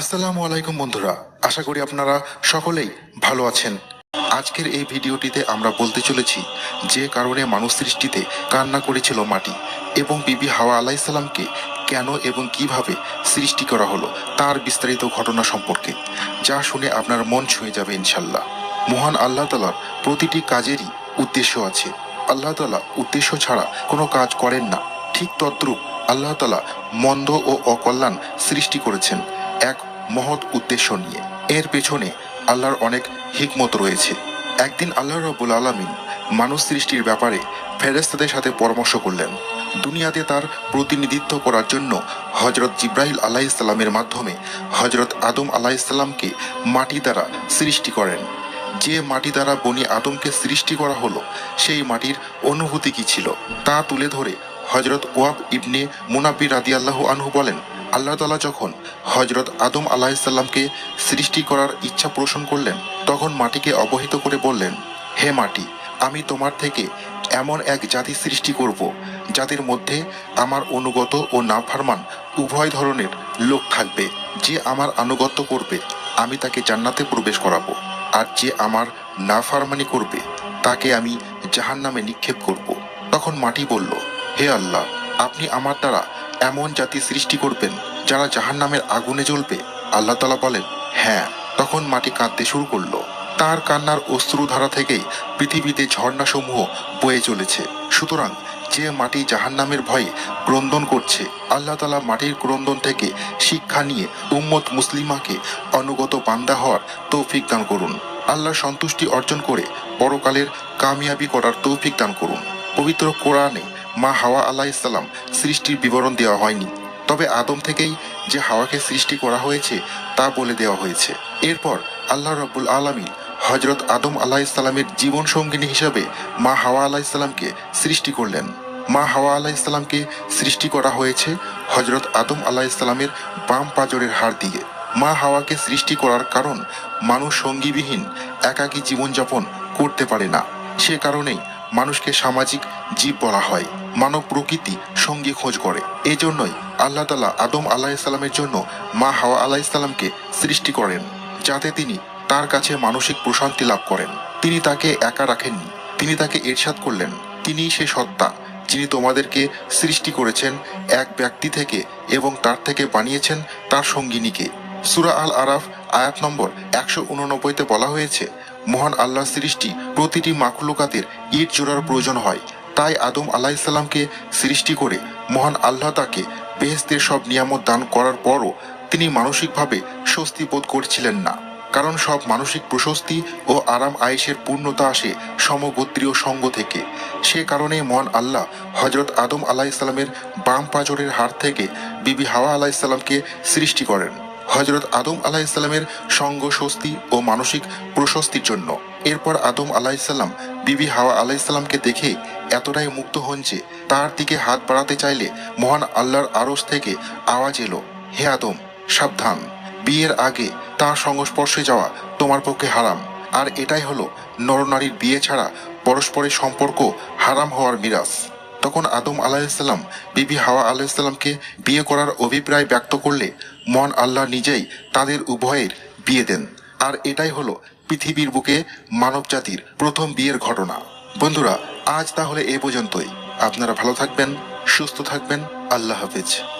আসসালামু আলাইকুম বন্ধুরা, আশা করি আপনারা সকলেই ভালো আছেন। আজকের এই ভিডিওটিতে আমরা বলতে চলেছি যে কারণে মানুষ সৃষ্টিতে কান্না করেছিল মাটি এবং বিবি হাওয়া আলাইসাল্লামকে কেন এবং কীভাবে সৃষ্টি করা হলো তার বিস্তারিত ঘটনা সম্পর্কে, যা শুনে আপনার মন ছুঁয়ে যাবে ইনশাল্লাহ মহান আল্লাহ তালার প্রতিটি কাজেরই উদ্দেশ্য আছে। আল্লাহ তালা উদ্দেশ্য ছাড়া কোনো কাজ করেন না। ঠিক তদ্রূপ আল্লাহ তালা মন্দ ও অকল্যাণ সৃষ্টি করেছেন। মহৎ উদ্দেশ্য নিয়ে। এর পেছনে আল্লাহর অনেক হিকমত রয়েছে। একদিন আল্লাহ রব্বুল আলমিন মানুষ সৃষ্টির ব্যাপারে ফেরেস্তাদের সাথে পরামর্শ করলেন। দুনিয়াতে তার প্রতিনিধিত্ব করার জন্য হজরত জিব্রাহিল আলাহ ইসলামের মাধ্যমে হজরত আদম আলাহ ইসলামকে মাটি দ্বারা সৃষ্টি করেন। যে মাটি দ্বারা বনি আদমকে সৃষ্টি করা হলো, সেই মাটির অনুভূতি কি ছিল, তা তুলে ধরে হজরত ওয়াব ইবনে মুনাব্বির রাদি আল্লাহ আনহু বলেন, আল্লাহ তালা যখন হজরত আদম আলাহিসাল্লামকে সৃষ্টি করার ইচ্ছা পোষণ করলেন, তখন মাটিকে অবহিত করে বললেন, হে মাটি, আমি তোমার থেকে এমন এক জাতি সৃষ্টি করব, যাদের মধ্যে আমার অনুগত ও নাফারমান উভয় ধরনের লোক থাকবে, যে আমার আনুগত্য করবে, আমি তাকে জান্নাতে প্রবেশ করাবো, আর যে আমার নাফারমানি করবে, তাকে আমি জাহান্নামে নিক্ষেপ করব। তখন মাটি বলল হে আল্লাহ, আপনি আমার দ্বারা এমন জাতি সৃষ্টি করবেন যারা জাহান্নামের আগুনে জ্বলবে। আল্লাহ তালা বলেন হ্যাঁ তখন মাটি কাঁদতে শুরু করল। তার কান্নার অশ্রুধারা থেকেই পৃথিবীতে ঝর্ণাসমূহ বয়ে চলেছে। সুতরাং যে মাটি জাহান্নামের ভয়ে ক্রন্দন করছে, আল্লাহ তালা মাটির ক্রন্দন থেকে শিক্ষা নিয়ে উম্মত মুসলিমাকে অনুগত বান্দা হওয়ার তৌফিক দান করুন। আল্লাহর সন্তুষ্টি অর্জন করে পরকালের কামিয়াবি করার তৌফিক দান করুন। পবিত্র কোরআনে মা হাওয়া আলাহ ইসলাম সৃষ্টির বিবরণ দেওয়া হয়নি। তবে আদম থেকেই যে হাওয়াকে সৃষ্টি করা হয়েছে, তা বলে দেওয়া হয়েছে। এরপর আল্লাহ রব্বুল আলমী হজরত আদম আলাহ ইসলামের জীবন সঙ্গিনী হিসাবে মা হাওয়া আলাহ ইসলামকে সৃষ্টি করলেন। মা হাওয়া আলাহ ইসলামকে সৃষ্টি করা হয়েছে হজরত আদম আলাহ ইসলামের বাম পাজরের হাড় দিয়ে। মা হাওয়াকে সৃষ্টি করার কারণ মানুষ সঙ্গীবিহীন, একাকী জীবনযাপন করতে পারে না। সে কারণেই মানুষকে সামাজিক জীব বলা হয়। মানব প্রকৃতি সঙ্গী খোঁজ করে। এই জন্যই আল্লাহ তালা আদম আলাহ ইসলামের জন্য মা হাওয়া আলাহ ইসলামকে সৃষ্টি করেন, যাতে তিনি তার কাছে মানসিক প্রশান্তি লাভ করেন। তিনি তাকে একা রাখেননি, তিনি তাকে এরশাদ করলেন। তিনি সে সত্তা, যিনি তোমাদেরকে সৃষ্টি করেছেন, এক ব্যক্তি থেকে এবং তার থেকে বানিয়েছেন তার সঙ্গিনীকে। সুরা আল আরাফ, আয়াত নম্বর একশো উননব্বইতে বলা হয়েছে মহান আল্লাহ সৃষ্টি প্রতিটি মাখলুকাতের ইট জোড়ার প্রয়োজন হয়। তাই আদম আলাহিসাল্লামকে সৃষ্টি করে মহান আল্লাহ তাকে বেহেস্তের সব নিয়ামত দান করার পরও তিনি মানসিকভাবে স্বস্তি বোধ করছিলেন না। কারণ সব মানসিক প্রশস্তি ও আরাম আয়েসের পূর্ণতা আসে সমগোত্রীয় সঙ্গ থেকে। সে কারণে মহান আল্লাহ হজরত আদম আলাহ ইসলামের বাম পাজরের হাড় থেকে বিবি হাওয়া আলাহ ইসলামকে সৃষ্টি করেন। হজরত আদম আলাহ ইসলামের সঙ্গ, স্বস্তি ও মানসিক প্রশস্তির জন্য। এরপর আদম আলাহ ইসলাম বিবি হাওয়া আলাহ ইসলামকে দেখে এতটাই মুক্ত হন যে তার দিকে হাত বাড়াতে চাইলে মহান আল্লাহর আড়স থেকে আওয়াজ এলো, হে আদম, সাবধান। বিয়ের আগে তার সংস্পর্শে যাওয়া তোমার পক্ষে হারাম। আর এটাই হলো নরনারীর বিয়ে ছাড়া পরস্পরের সম্পর্ক হারাম হওয়ার মিরাজ। তখন আদম আলাহিসাল্লাম বিবি হাওয়া আলাহিসাল্লামকে বিয়ে করার অভিপ্রায় ব্যক্ত করলে মন আল্লাহ নিজেই তাদের উভয়ের বিয়ে দেন। আর এটাই হলো পৃথিবীর বুকে মানব জাতির প্রথম বিয়ের ঘটনা। বন্ধুরা, আজ তাহলে এ পর্যন্তই। আপনারা ভালো থাকবেন, সুস্থ থাকবেন। আল্লাহ হাফিজ।